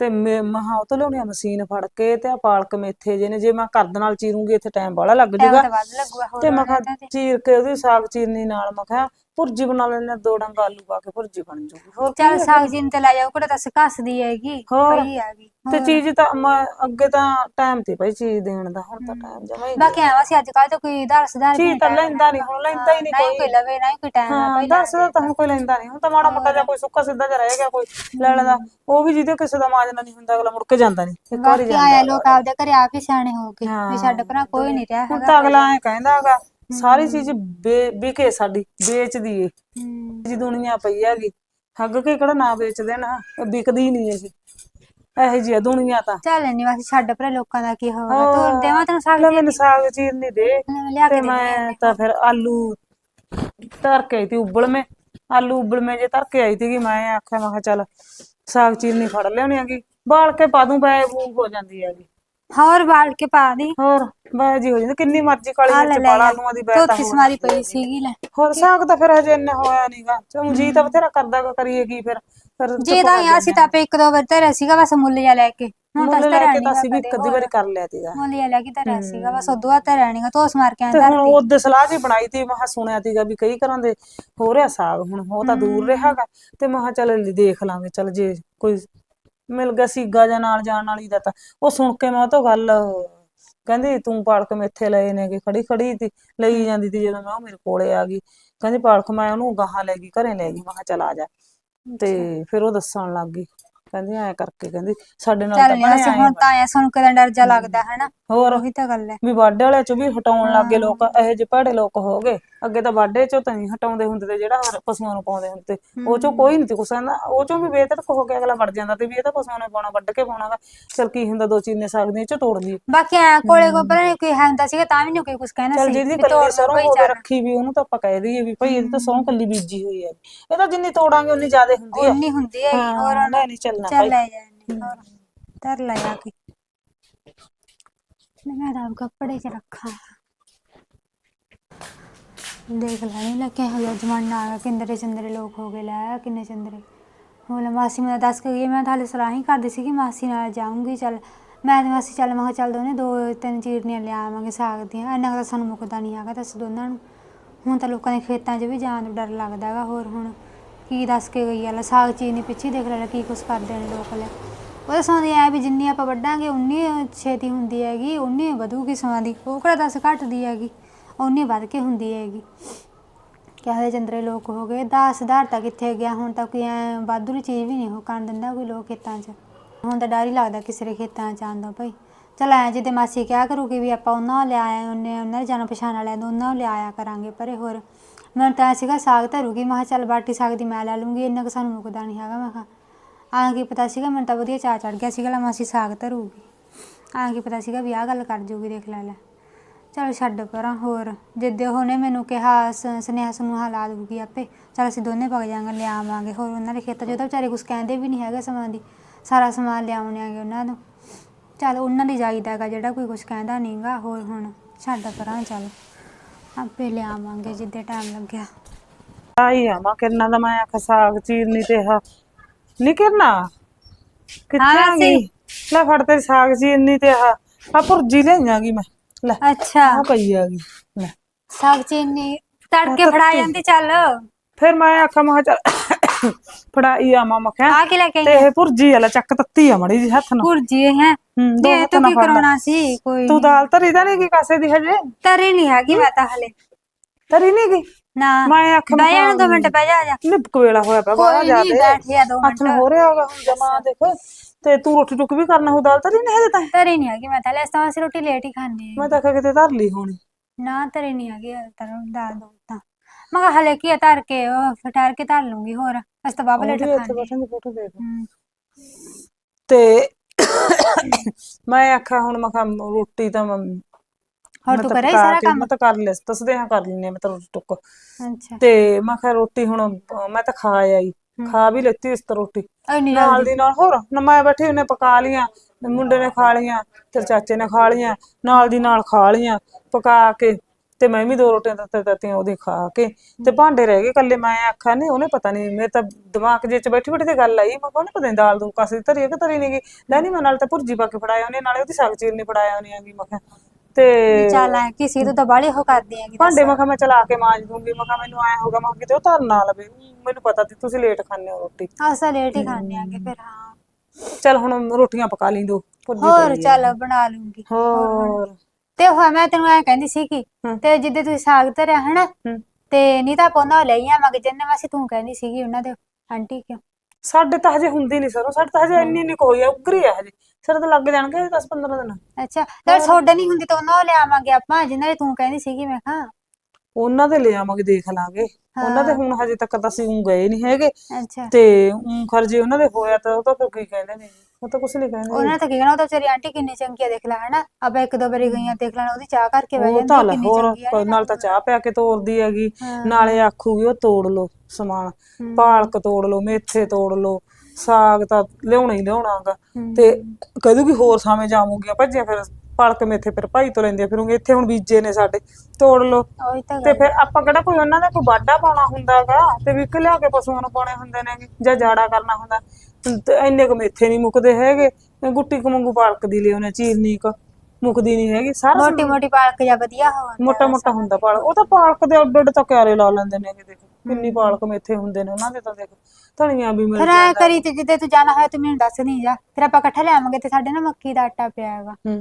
ਤੇ ਮੈਂ ਮਹਾ ਉਹ ਤੋਂ ਲਿਆਉਣੀ ਆ ਮਸ਼ੀਨ ਫੜ ਕੇ ਤੇ ਆ ਪਾਲਕ ਮੇਥੇ ਜੇ ਨੇ ਜੇ ਮੈਂ ਕਰਦ ਨਾਲ ਚੀਰੂੰਗੀ ਇੱਥੇ ਟਾਈਮ ਬੜਾ ਲੱਗ ਟਾਈਮ ਜੂਗਾ ਤਾਂ ਵੱਧ ਲੱਗੂਗਾ ਹੋਰ ਤੇ ਮੈਂ ਕਿਹਾ। ਚੀਰ ਕੇ ਉਹਦੀ ਸਾਗ ਚੀਰਨੀ ਨਾਲ ਮੈਂ ਕਿਹਾ ਭੁਰਜੀ ਬਣਾ ਲੈਣੇ ਦੋ ਡੰਗ ਆਲੂ ਪਾ ਕੇ ਭੁਰਜੀ ਬਣ ਜੂਗੀ। ਹੋਰ ਕੀ ਚੱਲ ਹੈ? ਸਾਗ ਜਿੰਨ ਤੇ ਲੈ ਜਾਓ ਕਿਹੜਾ ਤਾਂ ਘਸਦੀ ਹੈਗੀ ਹੋਰ। ਪਈ ਹੈਗੀ। ਤੇ ਚੀਜ਼ ਤਾਂ ਮੈਂ ਅੱਗੇ ਤਾਂ ਟਾਈਮ ਤੇ ਭਾਈ ਚੀਜ਼ ਦੇਣ ਦਾ ਹੁਣ ਤਾਂ ਟਾਈਮ ਜਮਾ ਹੀ ਬਾਕੀ ਐਵੇਂ ਸੀ ਅੱਜ ਕੱਲ ਤਾਂ ਕੋਈ ਦਰ ਸੁਧਾਰ ਚੀਜ਼ ਤਾਂ ਲੈਂਦਾ ਨਹੀਂ ਹੁਣ ਲੈਂਦਾ ਹੀ ਨਹੀਂ ਨਹੀਂ ਕੋਈ। ਲਵੇ ਨਾ ਹੀ ਕੋਈ ਟਾਈਮ ਆ ਹਾਂ ਦੱਸ ਦਾ ਤਾਂ ਹੁਣ ਕੋਈ ਲੈਂਦਾ ਨਹੀਂ ਹੁਣ ਤਾਂ ਮਾੜਾ ਮੋਟਾ ਜਿਹਾ ਕੋਈ ਸੁੱਕਾ ਸਿੱਧਾ ਜਿਹਾ ਰਹਿ ਗਿਆ ਕੋਈ ਲੈ ਲੈਂਦਾ ਉਹ ਵੀ ਜਿਹਦੇ ਕਿਸੇ ਦਾ ਮਾਜਨਾ ਨਹੀਂ ਹੁੰਦਾ ਅਗਲਾ ਮੁੜ ਕੇ ਜਾਂਦਾ ਨਹੀਂ ਇੱਕ ਵਾਰੀ ਬਾਕੀ ਆਇਆ ਲੋਕ ਆਪਦੇ ਘਰੇ ਆਪ ਹੀ ਸਿਆਣੇ ਹੋ ਗਏ ਵੀ ਸਾਡੇ ਭਰਾ ਕੋਈ ਨਹੀਂ ਰਿਹਾ ਹੁਣ ਤਾਂ ਅਗਲਾ ਐ ਕਹਿੰਦਾ ਹੈਗਾ ਸਾਰੀ ਚੀਜ਼ ਵੇ- ਵਿਕੇ ਸਾਡੀ ਵੇਚ ਦੀਏ ਹੂੰ। ਜੀ ਦੁਨੀਆ ਪਈ ਹੈਗੀ ਹੱਗ ਕੇ ਕਿਹੜਾ ਨਾ ਵੇਚਦੇ ਨਾ ਇਹ ਵਿਕਦੀ ਨਹੀਂ ਇਹ ਇਹੋ ਜਿਹੀ ਆ ਦੁਨੀਆ ਤਾਂ। ਚੱਲ ਨਹੀਂ ਬਸ ਛੱਡ ਭਰਾ ਲੋਕਾਂ ਦਾ ਕੀ ਹੋਗਾ ਤੋਰ ਦੇਵਾਂ ਤੈਨੂੰ ਸਾਗ ਲੈ ਮੈਨੂੰ ਸਾਗ ਚੀਰ ਨਹੀਂ ਦੇ। ਲਿਆ ਤੇ ਕੇ ਮੈਂ ਤਾਂ ਫਿਰ ਆਲੂ ਧਰ ਕੇ ਆਈ ਤੀ ਉਬਲਵੇਂ ਆਲੂ ਉਬਲਵੇਂ ਜੇ ਧਰ ਕੇ ਆਈ ਸੀਗੀ ਮੈਂ ਆਖਿਆ ਮੈਂ ਕਿਹਾ ਚੱਲ ਸਾਗ ਚੀਰਨੀ ਫੜ ਲਿਆਉਣੀ ਹੈਗੀ। ਬਾਲ ਕੇ ਪਾ ਦੂੰ ਬੈ ਬੂ ਹੋ ਜਾਂਦੀ ਹੈਗੀ। ਹੋਰ ਬਾਲ ਕੇ ਪਾ ਦੀ। ਹੋਰ ਬੈ ਜੀ ਹੋ ਜਾਂਦੀ ਕਿੰਨੀ ਮਰਜ਼ੀ ਕਾਲੀ ਲੈ ਮਿਰਚ ਲੈ। ਪਾਲਾ ਆਲੂਆਂ ਦੀ ਬੈ ਤਾਂ ਧੋਤੀ ਸਮਾਰੀ ਪਈ ਸੀਗੀ ਲੈ। ਹੋਰ ਸਾਗ ਤਾਂ ਫਿਰ ਹਜੇ ਇੰਨਾ ਹੋਇਆ ਨਹੀਂਗਾ ਚਲ ਜੀ ਤਾਂ ਬਥੇਰਾ ਕਰਦਾ ਗਾ, ਕਰੀਏ ਕੀ ਫਿਰ। ਫਿਰ ਜੇ ਤਾਂ ਆ ਸੀ ਤਾਂ ਆਪੇ ਇੱਕ ਦੋ ਵਾਰ ਧਰਿਆ ਸੀਗਾ ਬਸ ਮੁੱਲ ਜਿਹਾ ਲੈ ਕੇ। ਹੁਣ ਤਾਂ ਮੁੱਲ ਧਰਿਆ ਲੈ ਕੇ ਤਾਂ ਅਸੀਂ ਵੀ ਇੱਕ ਅੱਧੀ ਵਾਰੀ ਕਰ ਲਿਆ ਸੀਗਾ। ਮੁੱਲ ਲੈ ਕੇ ਧਰਿਆ ਸੀਗਾ ਬਸ ਉਦੋਂ ਬਾਅਦ ਧਰਿਆ ਨਹੀਂਗਾ ਧੋਸ ਮਾਰ ਕੇ ਤੇ ਆਂਦਾ ਹੁਣ ਉਹਦੇ ਸਲਾਹ ਜੀ ਬਣਾਈ ਤੀ ਮੈਂ ਕਿਹਾ ਸੁਣਿਆ ਸੀਗਾ ਵੀ ਕਈ ਘਰਾਂ ਦੇ ਹੋ ਰਿਹਾ ਸਾਗ ਹੁਣ ਉਹ ਤਾਂ ਦੂਰ ਰਿਹਾਗਾ ਤੇ ਮੈਂ ਕਿਹਾ ਚੱਲ ਦੇਖ ਲਾਂਗੇ ਚੱਲ ਜੇ ਕੋਈ ਮਿਲ ਗਿਆ ਸੀਗਾ ਜਾਂ ਨਾਲ ਜਾਣ ਵਾਲੀ ਦਾ ਤਾਂ। ਉਹ ਸੁਣ ਕੇ ਮੈਂ ਉਹ ਤੋਂ ਗੱਲ ਕਹਿੰਦੀ ਤੂੰ ਪਾਲਕ ਮੇਥੇ ਲਏ ਨੇਗੇ ਖੜੀ ਖੜੀ ਤੀ ਲਈ ਜਾਂਦੀ ਤੀ ਜਦੋਂ ਮੈਂ ਉਹ ਮੇਰੇ ਕੋਲੇ ਆ ਗਈ। ਕਹਿੰਦੀ ਪਾਲਕ ਮੈਂ ਉਹਨੂੰ ਗਾਹਾਂ ਲੈ ਗਈ ਘਰੇ ਲੈ ਗਈ। ਮੈਂ ਕਿਹਾ ਚੱਲ ਆ ਜਾ। ਤੇ ਫਿਰ ਉਹ ਦੱਸਣ ਲੱਗ ਗਈ। ਕਹਿੰਦੀ ਐ ਕਰਕੇ ਕਹਿੰਦੀ ਸਾਡੇ ਨਾਲ ਚੱਲ ਤਾਂ ਨਹੀਂ ਐਂ ਹੁਣ ਤਾਂ ਐ ਸੁਣ ਕੇ ਤਾਂ ਡਰ ਜਾ ਲੱਗਦਾ ਹੈ ਨਾ ਹੋਰ ਉਹੀ ਤਾਂ ਗੱਲ ਹੈ। ਵੀ ਵਾਢੇ ਵਾਲਿਆਂ ਚੋਂ ਵੀ ਹਟਾਉਣ ਲੱਗੇ ਲੋਕ ਇਹੋ ਜਿਹੇ ਭੈੜੇ ਲੋਕ ਹੋ ਗਏ। ਅੱਗੇ ਤਾਂ ਵਾਢੇ ਚੋਂ ਤਾਂ ਨਹੀਂ ਹਟਾਉਂਦੇ ਹੁੰਦੇ ਤੇ ਜਿਹੜਾ ਹਰ ਪਸ਼ੂਆਂ ਨੂੰ ਪਾਉਂਦੇ ਹੁੰਦੇ ਉਹ ਚੋਂ ਕੋਈ ਨਹੀਂ ਤੇ ਕੁਛ ਕਹਿੰਦਾ ਉਹ ਚੋਂ ਵੀ ਬੇਤਰਕ ਹੋ ਕੇ ਅਗਲਾ ਵੜ ਜਾਂਦਾ ਤੇ ਵੀ ਇਹ ਤਾਂ ਪਸ਼ੂਆਂ ਨੇ ਪਾਉਣਾ ਵੱਢ ਕੇ ਪਾਉਣਾਗਾ। ਚਲ ਕੀ ਹੁੰਦਾ ਦੋ ਚੀਨੇ ਸਕਦੀਆਂ ਚੋਂ ਤੋੜ ਲਈ ਬਾਕੀ ਐ ਕੋਲੇ ਕੋ ਪਤਾ ਨਹੀਂ ਕੋਈ ਹੈ ਹੁੰਦਾ ਸੀਗਾ ਤਾਂ ਵੀ ਨਹੀਂ ਕੋਈ ਕੁਝ ਕਹਿਣਾ ਚਲ ਸੀ ਜਿਹਦੀ ਵੀ ਤੋੜ ਕੱਲੀ ਸਰੋਂ ਕੋਈ ਹੋਵੇ ਰੱਖੀ ਵੀ ਉਹਨੂੰ ਤਾਂ ਆਪਾਂ ਕਹਿ ਦਈਏ ਵੀ ਭਾਈ ਇਹਦੀ ਤਾਂ ਸਰੋਂ ਕੱਲੀ ਬੀਜੀ ਹੋਈ ਹੈ ਇਹ ਤਾਂ ਜਿੰਨੀ ਤੋੜਾਂਗੇ ਉਨੀ ਜ਼ਿਆਦਾ ਹੁੰਦੀ ਹੈ ਉਨੀ ਹੁੰਦੀ ਹੈ ਹੋਰ ਹਾਂ ਨਹੀਂ ਨਹੀਂ ਚੱਲਣਾ ਚੱਲ ਭਾਈ। ਲੈ ਜਾਣੇ ਹੋਰ ਧਰ ਲੈ ਆ ਕੇ। ਮੈਂ ਤਾਂ ਆਪ ਕੱਪੜੇ ਚ ਰੱਖਾ। ਦੇਖ ਲੈ ਨਹੀਂ ਲੱਗੇ ਹਲਾ ਜਮਾਨਾ ਆ ਗਿਆ ਕਿੰਦਰੇ ਚੰਦਰੇ ਲੋਕ ਹੋ ਗਏ, ਲੈ ਕਿੰਨੇ ਚੰਦਰੇ। ਹੁਣ ਮਾਸੀ ਮੈਨੂੰ ਦੱਸ ਕੇ ਗਈ, ਮੈਂ ਤਾਂ ਹਾਲੇ ਸਲਾਹ ਹੀ ਕਰਦੀ ਸੀ ਕਿ ਮਾਸੀ ਨਾਲ ਜਾਊਂਗੀ, ਚੱਲ। ਮੈਂ ਤੇ ਮਾਸੀ ਚੱਲ, ਮੈਂ ਕਿਹਾ ਚੱਲ ਦੋਨੇ ਦੋ ਤਿੰਨ ਚੀਰਨੀਆਂ ਲਿਆ ਆਵਾਂਗੇ ਸਾਗ ਦੀਆਂ, ਇੰਨਾ ਕੁ ਤਾਂ ਸਾਨੂੰ ਮੁੱਕਦਾ ਨਹੀਂ ਹੈਗਾ, ਦੱਸ ਦੋਨਾਂ ਨੂੰ। ਹੁਣ ਤਾਂ ਲੋਕਾਂ ਦੇ ਖੇਤਾਂ 'ਚ ਵੀ ਜਾਣ ਤੋਂ ਡਰ ਲੱਗਦਾ ਹੈਗਾ, ਹੋਰ ਹੁਣ ਕੀ ਦੱਸ ਕੇ ਗਈ ਆ, ਲੈ ਸਾਗ ਚੀਰਨੀ ਪਿੱਛੇ ਦੇਖ ਲੈ ਕੀ ਕੁਛ ਕਰਦੇ ਨੇ ਲੋਕ, ਲੈ। ਉਹ ਤਾਂ ਸੌਂਦੀ ਐ ਵੀ ਜਿੰਨੀ ਆਪਾਂ ਵੱਢਾਂਗੇ, ਉਨੀ ਛੇਤੀ ਹੁੰਦੀ ਹੈਗੀ, ਉਨੀ ਵਧੂਗੀ ਸੌਂਦੀ ਉਹ ਕਿਹੜਾ ਦੱਸ ਘਟਦੀ ਹੈਗੀ। ਉਹਨੇ ਵੱਧ ਕੇ ਹੁੰਦੀ ਹੈਗੀ। ਕਿਆ ਜਿਹੇ ਚੰਦਰੇ ਲੋਕ ਹੋ ਗਏ। ਦਾ ਸੁਧਾਰ ਤਾਂ ਕਿੱਥੇ ਗਿਆ? ਹੁਣ ਤਾਂ ਕੋਈ ਐ ਵਾਧੂ ਦੀ ਚੀਜ਼ ਵੀ ਨਹੀਂ ਉਹ ਕਰਨ ਦਿੰਦਾ ਕੋਈ ਲੋਕ ਖੇਤਾਂ 'ਚ। ਹੁਣ ਤਾਂ ਡਰ ਹੀ ਲੱਗਦਾ ਕਿਸੇ ਦੇ ਖੇਤਾਂ 'ਚ ਆਉਣ ਦਾ ਭਾਈ ਚਲ ਐ ਜਿੱਦੇ ਮਾਸੀ ਕਿਹਾ ਕਰੂਗੀ ਵੀ ਆਪਾਂ ਉਹਨਾਂ ਨੂੰ ਲਿਆਏ ਉਹਨੇ ਉਹਨਾਂ ਦੇ ਜਾਣ ਪਛਾਣ ਵਾਲਿਆਂ ਨੂੰ ਉਹਨਾਂ ਨੂੰ ਲਿਆਇਆ ਕਰਾਂਗੇ ਪਰੇ ਹੋਰ। ਮੈਨੂੰ ਤਾਂ ਐਂ ਸੀਗਾ ਸਾਗ ਧਰੂਗੀ। ਮੈਂ ਕਿਹਾ ਚੱਲ ਬਾਟੀ ਸਾਗ ਦੀ ਮੈਂ ਲੈ ਲੂੰਗੀ, ਇੰਨਾ ਕੁ ਸਾਨੂੰ ਮੁੱਕਦਾ ਨਹੀਂ ਹੈਗਾ। ਮੈਂ ਕਿਹਾ ਆ ਕੀ ਪਤਾ ਸੀਗਾ, ਮੈਨੂੰ ਤਾਂ ਵਧੀਆ ਚਾਅ ਚੜ ਗਿਆ ਸੀਗਾ, ਲਾ ਮਾਸੀ ਸਾਗ ਧਰੂਗੀ। ਆ ਕੀ ਪਤਾ ਸੀਗਾ ਵੀ ਆਹ ਗੱਲ ਕਰ ਜੂਗੀ, ਦੇਖ ਲੈ ਲੈ। ਚਲ ਛੱਡ ਪਰਾਂ ਹੋਰ। ਜਿੱਦੇ ਉਹਨੇ ਮੈਨੂੰ ਕਿਹਾ ਸ- ਸੁਨੇਹਾ ਲਾ ਦੂਗੀ ਆਪੇ। ਚਲ ਅਸੀਂ ਦੋਨੇ ਵਗ ਜਾਾਂਗੇ ਲਿਆਵਾਂਗੇ। ਹੋਰ ਉਹਨਾਂ ਦੇ ਖੇਤਾਂ 'ਚ ਉਹ ਤਾਂ ਵਿਚਾਰੇ ਕੁਝ ਕਹਿੰਦੇ ਵੀ ਨਹੀਂ ਹੈਗਾ ਸਮਾਨ ਦੀ। ਸਾਰਾ ਸਮਾਨ ਲਿਆਉਣੇ ਆਗੇ ਉਹਨਾਂ ਨੂੰ। ਚਲ ਉਹਨਾਂ ਦੀ ਜਾਈਦਾ ਹੈਗਾ ਜਿਹੜਾ ਕੋਈ ਕੁਝ ਕਹਿੰਦਾ ਨਹੀਂਗਾ ਹੋਰ ਹੁਣ ਛੱਡ ਪਰਾਂ ਚੱਲ। ਆਪੇ ਲਿਆਵਾਂਗੇ ਜਿੱਦੇ ਟਾਈਮ ਲੱਗਿਆ। ਆਈ ਆ ਮੈਂ ਕਿਰਨਾ ਦਾ ਮੈਂ ਆਖ ਸਾਗ ਚੀਰਨੀ ਤੇ ਹਾ ਨੀ ਕਿਰਨਾ? ਕਿੱਥੇ ਹਾਂ, ਆ ਗਈ? ਲੈ ਫੜ ਤੇ ਸਾਗ ਚੀਰਨੀ ਤੇ ਹਾ ਆ ਭੁਰਜੀ ਲਿਆਂਗੀ ਮੈਂ। ਲੈ। ਅੱਛਾ। ਆ ਪਈ ਆ ਗਈ। ਲੈ। ਸਾਗ ਚੀਨੀ ਤੜਕੇ ਫੜਾ ਜਾਂਦੀ ਚੱਲ। ਫਿਰ ਮੈਂ ਆਖਾਂ ਮੈਂ ਕਿਹਾ ਚੱਲ ਫੜਾਈ ਆ ਮਾਂ ਮਖਿਆ ਆ ਕੇ ਲੈ ਕੇ ਤੇ ਇਹ ਭੁਰਜੀ ਆ ਲੈ ਚੱਕ ਤੱਤੀ ਆ ਮੜੀ ਜੀ ਹੱਥ ਨਾਲ ਭੁਰਜੀ ਹੈ। ਹੂੰ, ਦੋ ਦੇ ਹੱਥ ਤੂੰ ਨਾਲ ਕੀ ਫੜ ਲੈ। ਕਰਾਉਣਾ ਸੀ? ਕੋਈ ਤੂੰ ਦਾਲ ਧਰੀ ਤਾਂ ਨਹੀਂ ਕੀ ਕਾਸੇ ਦੀ ਹਜੇ? ਤਰੇ ਨਹੀਂ ਹੈਗੀ ਮੈਂ ਤਾਂ ਹਲੇ। ਧਰੀ ਨਹੀਂ ਗਈ? ਨਾ ਮੈਂ ਆਖਾਂ ਬਹਿ ਜਾ ਦੋ ਮਿੰਟ ਬਹਿ ਜਾ ਆ ਜਾ। ਨਿਪਕ ਵੇਲਾ ਹੋਇਆ ਪਿਆ ਬਾਹਰ ਕੋਈ ਜਾ ਨਹੀਂ ਕੇ ਬੈਠ ਜਾ ਦੋ ਹੱਥ ਨੂੰ ਹੋ ਰਿਹਾ ਹੈਗਾ ਹੁਣ ਜਮਾ ਦੇਖ। ਤੇ ਤੂੰ ਰੋਟੀ ਟੁੱਕ ਵੀ ਕਰਨਾ ਹੋ ਦਾਲ ਧਰੀ ਨਹੀਂ ਹਜੇ ਤਾਂ ਤਰੇ ਨਹੀਂ ਹੈਗੀ ਮੈਂ ਤਾਂ ਲੈ ਤਾਂ ਅਸੀਂ ਰੋਟੀ ਲੇਟ ਹੀ ਖਾਂਦੇ ਮੈਂ ਤਾਂ ਆਖਿਆ ਕਿਤੇ ਧਰ ਲਈ ਹੋਣੀ। ਨਾ ਤਰੇ ਨਹੀਂ ਹੈਗੀ ਤਰ ਦਾਲ ਦੋ ਤਾਂ। ਮੈਂ ਕਿਹਾ ਹਲੇ ਕੀ ਆ ਧਰ ਕੇ ਉਹ ਫਟਾਰ ਕੇ ਧਰ ਲੂੰਗੀ ਹੋਰ। ਅਸੀਂ ਤਾਂ ਬਾਬਾ ਲੇਟ ਉਹਦੀ ਇੱਥੇ ਖਾਂਦੇ। ਬੈਠਣ ਦੀ ਫੋਟੋ ਦੇਖ। ਹੂੰ। ਤੇ ਮੈਂ ਆਖਿਆ ਹੁਣ ਮੈਂ ਕਿਹਾ ਰੋਟੀ ਤਾਂ ਮੈਂ ਹੋਰ ਮੈਂ ਤੂੰ ਤਾਂ ਕਰਿਆ ਹੀ ਪਕਾ ਸਾਰਾ ਕੇ- ਕੰਮ? ਮੈਂ ਤਾਂ ਕਰ ਲਿਆ ਸੀ, ਦੱਸਦੇ ਹਾਂ ਕਰ ਲੈਨੇ ਮੈਂ ਤਾਂ ਰੋਟੀ ਟੁੱਕ। ਅੱਛਾ। ਤੇ ਮੈਂ ਕਿਹਾ ਰੋਟੀ ਹੁਣ ਅਹ, ਮੈਂ ਤਾਂ ਖਾ ਆਈ। ਖਾ ਵੀ ਲੈਤੀ ਇਸ ਤਰ੍ਹਾਂ ਰੋਟੀ। ਨਾਲ ਦੀ ਨਾਲ ਹੋਰ ਨਾ ਮੈਂ ਬੈਠੀ ਉਹਨੇ ਪਕਾ ਲੀਆਂ ਮੁੰਡੇ ਨੇ ਖਾ ਲੀਆਂ ਤੇ ਚਾਚੇ ਨੇ ਖਾ ਲੀਆਂ ਨਾਲ ਦੀ ਨਾਲ ਖਾ ਲੀਆਂ ਪਕਾ ਕੇ ਤੇ ਮੈਂ ਵੀ ਦੋ ਰੋਟੀਆਂ ਦਿੱਤੇ ਦਿੱਤੀਆਂ ਉਹਦੀ ਖਾ ਕੇ ਤੇ ਭਾਂਡੇ ਰਹਿ ਗਏ ਕੱਲੇ ਮੈਂ ਆਖਿਆ ਨਹੀਂ ਉਹਨੇ ਪਤਾ ਨਹੀਂ ਮੇਰੇ ਤਾਂ ਦਿਮਾਗ ਜੇ ਚ ਬੈਠੀ ਬੈਠੀ ਤੇ ਗੱਲ ਆਈ ਮੈਂ ਕੋਨੇ ਪਤਾ ਨੀ ਦਾਲ ਦੂ ਕਾਸੇ ਦੀ ਧਰੀ ਹੈ ਕਿ ਧਰੀ ਨਹੀਂ ਗਈ ਲੈ ਨਹੀਂ ਮੈਂ ਨਾਲ ਤਾਂ ਭੁਰਜੀ ਪਾ ਕੇ ਫੜਾਇਆ ਉਹਨੇ ਨਾਲੇ ਉਹਦੀ ਸਾਗ ਚੀਰ ਨਹੀਂ ਫੜਾਇਆ ਉਹਨੇ ਆਗੀ ਮੈਂ ਕਿਹਾ ਤੇ ਚੱਲ ਐ ਕਿਸੇ ਤੂੰ ਤਾਂ ਬਾਲੀ ਹੋ ਕਰਦੀ ਹੈਗੀ ਭਾਂਡੇ ਮੈਂ ਕਿਹਾ ਮੈਂ ਚਲਾ ਕੇ ਮਾਂਜ ਦੂੰਗੀ ਮੈਂ ਕਿਹਾ ਮੈਨੂੰ ਐ ਹੋਗਾ ਮੈਂ ਕਿਹਾ ਕਿਤੇ ਉਹ ਧਰਨ ਨਾ ਲਵੇ। ਮੈਨੂੰ ਪਤਾ ਸੀ ਤੁਸੀਂ ਲੇਟ ਖਾਂਦੇ ਹੋ ਰੋਟੀ। ਅਸਾਂ ਲੇਟ ਹੀ ਖਾਂਦੇ ਆਂਗੇ ਫਿਰ ਹਾਂ। ਚੱਲ ਹੁਣ ਰੋਟੀਆਂ ਪਕਾ ਲਈ ਦੋ ਹੋਰ ਪਈ। ਚੱਲ ਬਣਾ ਲੂੰਗੀ। ਹੋਰ ਤੇ ਉਹ ਮੈਂ ਤੈਨੂੰ ਐ ਕਹਿੰਦੀ ਸੀ ਕਿ ਹਮ। ਤੇ ਜਿੱਦੇ ਤੁਸੀਂ ਸਾਗ ਧਰਿਆ ਹਨਾ ਹਮ। ਤੇ ਨਹੀਂ ਤਾਂ ਪੋਨਾ ਲਈ ਆਵਾਂਗੇ ਜਿੰਨੇ ਵਾਸੀ ਤੂੰ ਕਹਿੰਦੀ ਸੀਗੀ ਉਹਨਾਂ ਦੇ ਆਂਟੀ ਕਿਉਂ? ਸਾਡੇ ਤਾਂ ਹਜੇ ਹੁੰਦੀ ਨਹੀਂ ਸਰੋਂ ਸਾਡੇ ਤਾਂ ਹਜੇ ਇੰਨੀ ਨਹੀਂ ਕੋਈ ਆ ਉਗਰੀ ਆ ਹਜੇ। ਸਾਡੇ ਤਾਂ ਲੱਗ ਜਾਣਗੇ 10 15 ਦਿਨ। ਅੱਛਾ ਤੇ ਸੋਡੇ ਨਹੀਂ ਹੁੰਦੀ ਤਾਂ ਉਹਨਾਂ ਨੂੰ ਲਿਆਵਾਂਗੇ ਆਪਾਂ ਜਿਨ੍ਹਾਂ ਦੀ ਤੂੰ ਕਹਿੰਦੀ ਸੀਗੀ ਮੈਂ ਕਿਹਾ। ਉਹਨਾਂ ਦੇ ਲੈ ਆਵਾਂਗੇ ਦੇਖ ਲਾਂਗੇ। ਉਹਨਾਂ ਦੇ ਹੁਣ ਹਜੇ ਤੱਕ ਤਾਂ ਅਸੀਂ ਊਂ ਗਏ ਨਹੀਂ ਹੈਗੇ। ਅੱਛਾ। ਤੇ ਊਂ ਖਰਜੇ ਉਹਨਾਂ ਦੇ ਹੋਇਆ ਤਾਂ ਉਹ ਤਾਂ ਫਿਰ ਕੀ ਕਹਿੰਦੇ ਨੇ। ਉਹ ਤਾਂ ਕੁਛ ਨਹੀਂ ਕਹਿੰਦੇ ਉਹਨਾਂ ਤਾਂ ਕੀ ਕਹਿਣਾ ਉਹ ਤਾਂ ਤੇਰੀ ਆਂਟੀ ਕਿੰਨੀ ਚੰਗੀ ਆ ਦੇਖ ਲੈ ਹਨਾ? ਆਪਾਂ ਇੱਕ ਦੋ ਵਾਰੀ ਗਈਆਂ ਦੇਖ ਲੈਣਾ ਉਹਦੀ ਚਾਹ ਕਰਕੇ ਬਹਿ ਉਹ ਤਾਂ ਲੈ ਕਿੰਨੀ ਹੋਰ ਚੰਗੀ ਆ ਨਾਲ ਤਾਂ ਚਾਹ ਪਿਆ ਕੇ ਤੋੜਦੀ ਹੈਗੀ। ਨਾਲੇ ਆਖੂਗੀ ਉਹ ਤੋੜ ਲਓ ਸਮਾਨ। ਪਾਲਕ ਤੋੜ ਲਓ ਮੇਥੇ ਤੋੜ ਲਓ ਸਾਗ ਤਾਂ ਲਿਆਉਣਾ ਹੀ ਲਿਆਉਣਾਗਾ। ਤੇ ਕਹਦੂਗੀ ਹੋਰ ਸਾਵੇਂ ਜਾਵਾਂਗੀਆਂ ਭੱਜਿਆ ਫਿਰ ਪਾਲਕ ਮੇਥੇ ਫਿਰ ਭਾਈ ਤੋਂ ਲੈਂਦੀਆਂ ਫਿਰੂੰਗੇ ਇੱਥੇ ਹੁਣ ਬੀਜੇ ਨੇ ਸਾਡੇ ਤੋੜ ਲਓ। ਉਹੀ ਤਾਂ ਤੇ ਫਿਰ ਆਪਾਂ ਕਿਹੜਾ ਕੋਈ ਉਹਨਾਂ ਦਾ ਕੋਈ ਵਾਢਾ ਪਾਉਣਾ ਹੁੰਦਾਗਾ ਤੇ ਵੀ ਲਿਆ ਕੇ ਪਸ਼ੂਆਂ ਨੂੰ ਪਾਉਣੇ ਹੁੰਦੇ ਨੇ ਜਾਂ ਜਾੜਾ ਕਰਨਾ ਹੁੰਦਾ। ਤੇ ਇੰਨੇ ਕੁ ਮੇਥੇ ਨਹੀਂ ਮੁੱਕਦੇ ਹੈਗੇ। ਤੇ ਗੁੱਟੀ ਕੁ ਵਾਂਗੂ ਪਾਲਕ ਦੀ ਲਿਆਉਣੇ ਚੀਰਨੀ ਕ ਮੁੱਕਦੀ ਨਹੀਂ ਹੈਗੀ। ਸਾਰਾ ਮੋਟੀ ਮੋਟੀ ਪਾਲਕ ਜਾਂ ਵਧੀਆ ਹੋਵਾ ਮੋਟਾ ਮੋਟਾ ਹੁੰਦਾ ਪਾਲਕ। ਉਹ ਤਾਂ ਪਾਲਕ ਦੇ ਅੱਡ ਅੱਡ ਤਾਂ ਕਿਆਰੇ ਲਾ ਲੈਂਦੇ ਨੇ ਕਿ ਦੇਖ। ਕਿੰਨੀ ਪਾਲਕ ਮੇਥੇ ਹੁੰਦੇ ਨੇ ਉਹਨਾਂ ਦੇ ਤਾਂ ਦੇਖ। ਧਨੀਆ ਵੀ ਮਿਲ ਫਿਰ ਐ ਕਰੀ ਤੇ ਜਿੱਦੇ ਤੂੰ ਜਾਣਾ ਹੋਇਆ ਤੂੰ ਮੈਨੂੰ ਦੱਸ ਨਹੀਂ ਜਾ। ਫਿਰ ਆਪਾਂ ਇਕੱਠਾ ਲਿਆਵਾਂਗੇ ਤੇ ਸਾਡੇ ਨਾ ਮੱਕੀ ਦਾ ਆਟਾ ਪਿਆ ਹੈਗਾ। ਹੂੰ।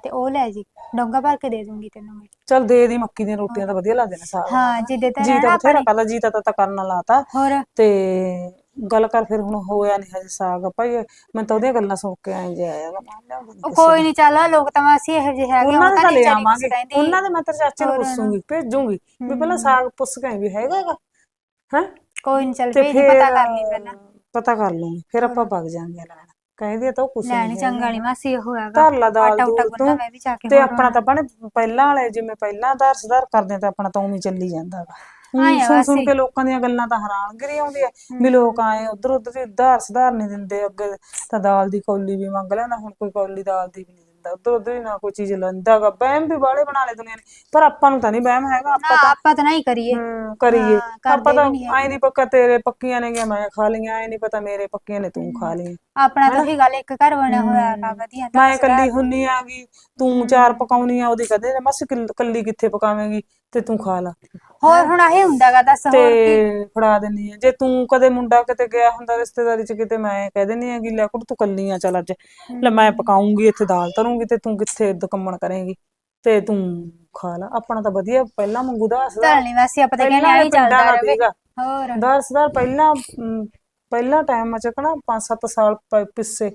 ਤੇ ਉਹ ਲੈ ਜੀ। ਡੋਂਗਾ ਭਰ ਕੇ ਦੇ ਦੂੰਗੀ ਤੈਨੂੰ ਮੈਂ। ਚੱਲ ਦੇ ਦੀ ਮੱਕੀ ਦੀਆਂ ਰੋਟੀਆਂ ਤਾਂ ਵਧੀਆ ਲੱਗਦੇ ਨੇ ਸਾਗ ਹਾਂ ਜਿੱਦੇ ਤੇ ਜੀ ਤਾਂ ਬਥੇਰਾ ਕਰਦਾ ਜੀ ਤਾਂ ਤਾਂ ਕਰਨਾ ਲਾਤਾ। ਹੋਰ? ਤੇ ਗੱਲ ਕਰ ਫਿਰ ਹੁਣ ਹੋਇਆ ਨਹੀਂ ਹਜੇ ਸਾਗ। ਭਾਈ ਮੈਂ ਤਾਂ ਉਹਦੀਆਂ ਗੱਲਾਂ ਸੁਣ ਕੇ ਆਏ ਜੇ ਆਇਆ ਗਾ ਮਾਂ ਲਿਆਉਂਦੀ ਉਹ ਕਿਸੇ ਕੋਈ ਨਹੀਂ ਚੱਲ ਲੋਕ ਤਾਂ ਅਸੀਂ ਇਹੋ ਜਿਹੇ ਹੈਗੇ ਉਹਨਾਂ ਉਹ ਦੇ ਤਾਂ ਲੈ ਆਵਾਂਗੇ। ਉਹਨਾਂ ਦੇ ਮੈਂ ਤੇਰੇ ਚਾਚੇ ਨੂੰ ਪੁੱਛੂਗੀ ਭੇਜੂਗੀ ਵੀ ਪਹਿਲਾਂ ਸਾਗ ਪੁੱਛ ਕੇ ਆਈ ਵੀ ਹੈਗਾਗਾ ਹੈ? ਕੋਈ ਨਹੀਂ ਚੱਲ ਭੇਜ ਪਤਾ ਕਰ ਲਈ ਪਹਿਲਾਂ। ਪਤਾ ਕਰ ਲੂੰਗੀ ਫਿਰ ਆਪਾਂ ਵਗ ਜਾਾਂਗੇ ਲੈਣ ਕਹਿੰਦੀ ਆ ਤਾਂ ਉਹ ਕੁਛ ਲੈਣੀ ਨਹੀਂ ਚੰਗਾ ਨਹੀਂ ਮਾਸੀ ਉਹ ਹੈਗਾ। ਧਰ ਲਾ ਦਾਲ ਆਟਾ ਉਟਾ ਦੂਲ ਗੁੰਨਾ ਤੂੰ ਮੈਂ ਵੀ ਜਾ ਕੇ ਤੇ ਹੋਰ ਆਪਣਾ ਤਾਂ ਬਣੇ ਪਹਿਲਾਂ ਵਾਲੇ ਜਿਵੇਂ ਪਹਿਲਾਂ ਦਾਰ ਸੁਧਾਰ ਕਰਦੇ ਆ ਤਾਂ ਆਪਣਾ ਤਾਂ ਉਵੇਂ ਹੀ ਚੱਲੀ ਜਾਂਦਾ ਵਾ ਆਏਂ ਸੁਣ ਸੁਣ ਕੇ ਲੋਕਾਂ ਦੀਆਂ ਗੱਲਾਂ ਤਾਂ ਹੈਰਾਨਗਰੀ ਆਉਂਦੀ ਹੈ ਵੀ ਲੋਕ ਆਏ ਉਧਰ ਉਧਰ ਦੀ ਦਾਰ ਸੁਧਾਰ ਨਹੀਂ ਦਿੰਦੇ ਅੱਗੇ ਤਾਂ ਦਾਲ ਦੀ ਕੌਲੀ ਵੀ ਮੰਗ ਲੈਂਦਾ ਹੁਣ ਕੋਈ ਕੌਲੀ ਦਾਲ ਦੀ ਵੀ ਨਹੀਂ ਦਿੰਦਾ ਉਧਰ ਉਧਰ ਹੀ ਨਾ ਕੋਈ ਚੀਜ਼ ਲੈਂਦਾਗਾ ਵਹਿਮ ਵੀ ਬਾਲੇ ਬਣਾ ਲਏ ਦੁਨੀਆ ਨੇ ਪਰ ਆਪਾਂ ਨੂੰ ਤਾਂ ਨਹੀਂ ਵਹਿਮ ਹੈਗਾ ਆਪਾਂ ਨਾ ਆਪਾਂ ਤਾਂ ਨਹੀਂ ਕਰੀਏ। ਹਮ, ਕਰੀਏ। ਹਾਂ, ਕਰਦੇ ਆਪਾਂ ਤਾਂ ਵੀ ਨਹੀਂ ਪੱਕਾ ਤੇਰੇ ਪੱਕੀਆਂ ਨੇ ਗਿਆ ਮੈਂ ਖਾ ਲਈਆਂ ਐ ਨਹੀਂ ਪਤਾ ਮੇਰੇ ਪੱਕੀਆਂ ਨੇ ਤੂੰ ਖਾ ਲਈਆਂ। ਆਪਣਾ ਤਾਂ ਉਹੀ ਗੱਲ ਇੱਕ ਘਰ ਬਣਿਆ ਹੋਇਆ ਹੈਗਾ ਵਧੀਆ ਤਾਂ ਮੈਂ ਇਕੱਲੀ ਹੁੰਨੀ ਆਗੀ ਤੂੰ ਚਾਰ ਪਕਾਉਣੀ ਆ ਉਹਦੀ ਕਦੇ ਮਸ ਇਕੱਲੀ ਕਿੱਥੇ ਪਕਾਵੇਂਗੀ? ਤੇ ਤੂੰ ਖਾ ਲਾ। ਹੋਰ ਹੁਣ ਇਹ ਹੁੰਦਾਗਾ ਦੱਸ ਹੋਰ ਤੇ ਫੜਾ ਦਿੰਨੀ ਆ। ਜੇ ਤੂੰ ਕਦੇ ਮੁੰਡਾ ਕਿਤੇ ਗਿਆ ਹੁੰਦਾ ਰਿਸ਼ਤੇਦਾਰੀ ਚ ਕਿਤੇ ਮੈਂ ਕਹਿ ਦਿੰਨੀ ਆ ਕਿ ਲੈ ਕੁੜ ਤੂੰ ਕੱਲੀ ਆ ਚੱਲ ਅੱਜ। ਲੈ ਮੈਂ ਪਕਾਉਂਗੀ ਇੱਥੇ ਦਾਲ ਧਰੂੰਗੀ ਤੇ ਤੂੰ ਕਿੱਥੇ ਦਕੰਮਣ ਕਰੇਂਗੀ। ਤੇ ਤੂੰ ਖਾ ਲਾ। ਆਪਣਾ ਤਾਂ ਵਧੀਆ ਪਹਿਲਾਂ ਮੰਗੂ ਦਾ। ਹੱਸਦਾ ਨਹੀਂ ਵੈਸੇ ਆਪਾਂ ਤਾਂ ਕਹਿੰਦੇ ਆਹੀ ਚੱਲਦਾ ਰਹੇ। ਹੋਰ। ਦਸਦਾਰ ਪਹਿਲਾਂ ਅਮ, ਪਹਿਲਾਂ ਟਾਈਮ ਚ ਕਹਣਾ 5-7 ਸਾਲ ਪ- ਪਿੱਛੇ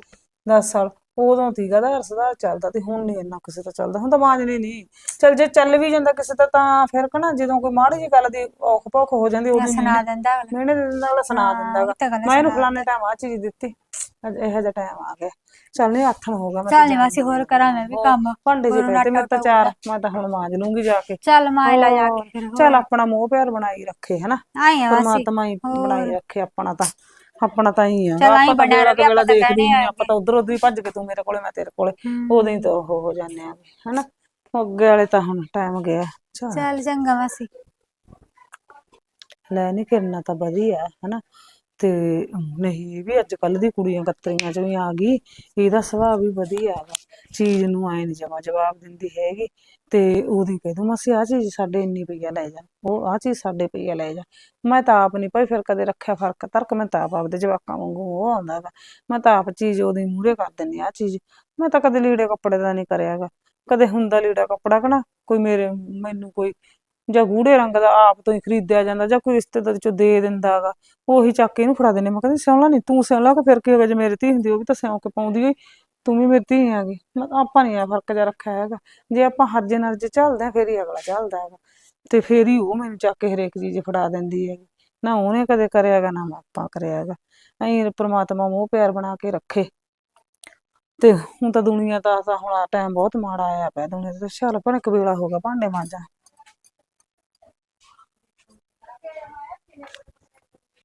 10 ਸਾਲ। ਉਦੋਂ ਤੀਗਾ ਦਾ ਹਰਸਦਾ ਚੱਲਦਾ ਤੇ ਹੁਣ ਨਹੀਂ ਇੰਨਾ ਕਿਸੇ ਦਾ ਚੱਲਦਾ ਹੁਣ ਤਾਂ ਮਾਂਜਣੀ ਨਹੀਂ। ਚੱਲ ਜੇ ਚੱਲ ਵੀ ਜਾਂਦਾ ਕਿਸੇ ਦਾ ਤਾਂ ਫਿਰ ਕਹਣਾ ਜਦੋਂ ਕੋਈ ਮਾੜੀ ਜਿਹੀ ਗੱਲ ਦੀ ਔਖ ਭੌਖ ਹੋ ਜਾਂਦੀ ਉਹਦੀ ਸੁਣਾ ਦਿੰਦਾ ਦੇ ਦਿੰਦਾ ਅਗਲਾ ਸੁਣਾ ਦਿੰਦਾ ਮੈਂ ਇਹਨੂੰ ਫਲਾਣੇ ਟਾਈਮ ਆ ਚੀਜ਼ ਦਿੱਤੀ। ਅੱਜ ਇਹੋ ਜਿਹਾ ਟਾਈਮ ਆ ਗਿਆ। ਚੱਲ ਨਹੀਂ ਆਥਣ ਹੋਗਾ ਮੈਂ ਚੱਲ ਵੈਸੇ ਹੋਰ ਕਰਾਂ ਮੈਂ ਵੀ ਕੰਮ। ਭਾਂਡੇ ਜੇ ਪਏ ਤੇ ਮੈਂ ਤਾਂ ਚਾਰ ਮੈਂ ਤਾਂ ਹੁਣ ਮਾਂਜ ਲੂੰਗੀ ਜਾ ਕੇ। ਚੱਲ ਮਾਇ ਲਾ ਜਾ ਕੇ ਫਿਰ ਚੱਲ ਆਪਣਾ ਮੋਹ ਪਿਆਰ ਬਣਾਈ ਰੱਖੇ ਹਨਾ। ਆਈ ਆ ਵੈਸੇ ਪਰਮਾਤਮਾ ਹੀ ਬਣਾਈ ਰੱਖੇ ਆਪਣਾ ਤਾਂ। ਆਪਣਾ ਤਾਂ ਹੀ ਆ। ਚੱਲ ਰਵੇ, ਤੇ ਵੇਲਾ ਆਪਾਂ ਤਾਂ ਦੇਖਦੀ ਨਹੀਂ ਆਪਾਂ ਤਾਂ ਉਧਰ ਉਧਰ ਹੀ ਭੱਜ ਕੇ ਤੂੰ ਮੇਰੇ ਕੋਲੇ ਮੈਂ ਤੇਰੇ ਕੋਲੇ। ਉਦੋਂ ਹੀ ਤਾਂ ਉਹ ਹੋ ਜਾਂਦੇ ਆ ਹਨਾ? ਅੱਗੇ ਵਾਲੇ ਤਾਂ ਹੁਣ ਟਾਈਮ ਗਿਆ। ਚੱਲ। ਚੰਗਾ ਵੈਸੇ ਲੈ ਨਹੀਂ ਕਿਰਨਾ ਤਾਂ ਵਧੀਆ ਹਨਾ? ਤੇ ਨਹੀਂ ਵੀ ਅੱਜ ਕੱਲ ਦੀ ਕੁੜੀਆਂ ਕਤਰੀਆਂ ਚ ਵੀ ਆ ਗਈ ਇਹਦਾ ਸੁਭਾਅ ਵੀ ਵਧੀਆ ਵਾ। ਚੀਜ਼ ਨੂੰ ਐ ਨਹੀਂ ਜਮਾ ਜਵਾਬ ਦਿੰਦੀ ਹੈਗੀ, ਤੇ ਉਹਦੀ ਕਹਿ ਦੂੰ ਮਾਸੀ ਆ ਚੀਜ਼ ਸਾਡੇ ਇੰਨੀ ਪਈਆ ਲੈ ਜਾ, ਉਹ ਆ ਚੀਜ਼ ਸਾਡੇ ਪਈਆ ਲੈ ਜਾ। ਮੈਂ ਤਾਂ ਆਪ ਨਹੀਂ ਭਾਈ ਫਿਰ ਕਦੇ ਰੱਖਿਆ ਫ਼ਰਕ, ਤਰਕ ਮੈਂ ਤਾਂ ਆਪ ਆਪਦੇ ਜਵਾਕਾਂ ਵਾਂਗੂ ਉਹ ਆਉਂਦਾ ਮੈਂ ਤਾਂ ਆਪ ਚੀਜ਼ ਉਹਦੀ ਮੂਹਰੇ ਕਰ ਦਿੰਦੀ ਆ ਚੀਜ਼। ਮੈਂ ਤਾਂ ਕਦੇ ਲੀੜੇ ਕੱਪੜੇ ਦਾ ਨਹੀਂ ਕਰਿਆਗਾ ਕਦੇ ਹੁੰਦਾ ਲੀੜਾ ਕੱਪੜਾ ਕਣਾ ਕੋਈ ਮੇਰੇ, ਮੈਨੂੰ ਕੋਈ ਜਾਂ ਗੂੜੇ ਰੰਗ ਦਾ ਆਪ ਤੋਂ ਹੀ ਖਰੀਦਿਆ ਜਾਂਦਾ ਜਾਂ ਕੋਈ ਰਿਸ਼ਤੇਦਾਰ ਚੋਂ ਦੇ ਦਿੰਦਾਗਾ ਉਹੀ ਚੱਕ ਕੇ ਇਹਨੂੰ ਫੜਾ ਦਿੰਦੇ ਮੈਂ ਕਹਿੰਦੀ, ਸਿਉਣਾ ਨਹੀਂ ਤੂੰ ਸਿਉਣਾ ਕਿ ਫਿਰ ਕੀ ਹੋ ਜੇ ਮੇਰੀ ਧੀ ਹੁੰਦੀ ਉਹ ਵੀ ਤਾਂ ਸਿਉਂ ਕੇ ਪਾਉਂਦੀ ਹੋਈ ਤੂੰ ਵੀ ਮੇਰੀ ਧੀ ਹੈਗੀ। ਮੈਂ ਕਿਹਾ ਆਪਾਂ ਨਹੀਂ ਆ ਫ਼ਰਕ ਜਿਹਾ ਰੱਖਿਆ ਹੈਗਾ। ਜੇ ਆਪਾਂ ਹਰਜੇ ਨਾਲ ਜੇ ਚੱਲਦੇ ਆ ਫਿਰ ਹੀ ਅਗਲਾ ਚੱਲਦਾ ਹੈਗਾ। ਤੇ ਫੇਰ ਹੀ ਉਹ ਮੈਨੂੰ ਚੱਕ ਕੇ ਹਰੇਕ ਚੀਜ਼ ਫੜਾ ਦਿੰਦੀ ਹੈਗੀ। ਨਾ ਉਹਨੇ ਕਦੇ ਕਰਿਆ ਹੈਗਾ, ਨਾ ਆਪਾਂ ਕਰਿਆ ਹੈਗਾ। ਐਂ ਪ੍ਰਮਾਤਮਾ ਮੋਹ ਪਿਆਰ ਬਣਾ ਕੇ ਰੱਖੇ। ਤੇ ਹੁਣ ਤਾਂ ਦੁਨੀਆ ਦਾ ਤਾਂ ਹੁਣ ਟਾਈਮ ਬਹੁਤ ਮਾੜਾ ਆਇਆ ਪਿਆ। ਦੁਨੀਆ ਦਾ ਚੱਲ ਭਣੇ ਕਬੀਲਾ ਹੋ ਗਿਆ, ਭਾਂਡੇ ਮਾਂਜਾਂ।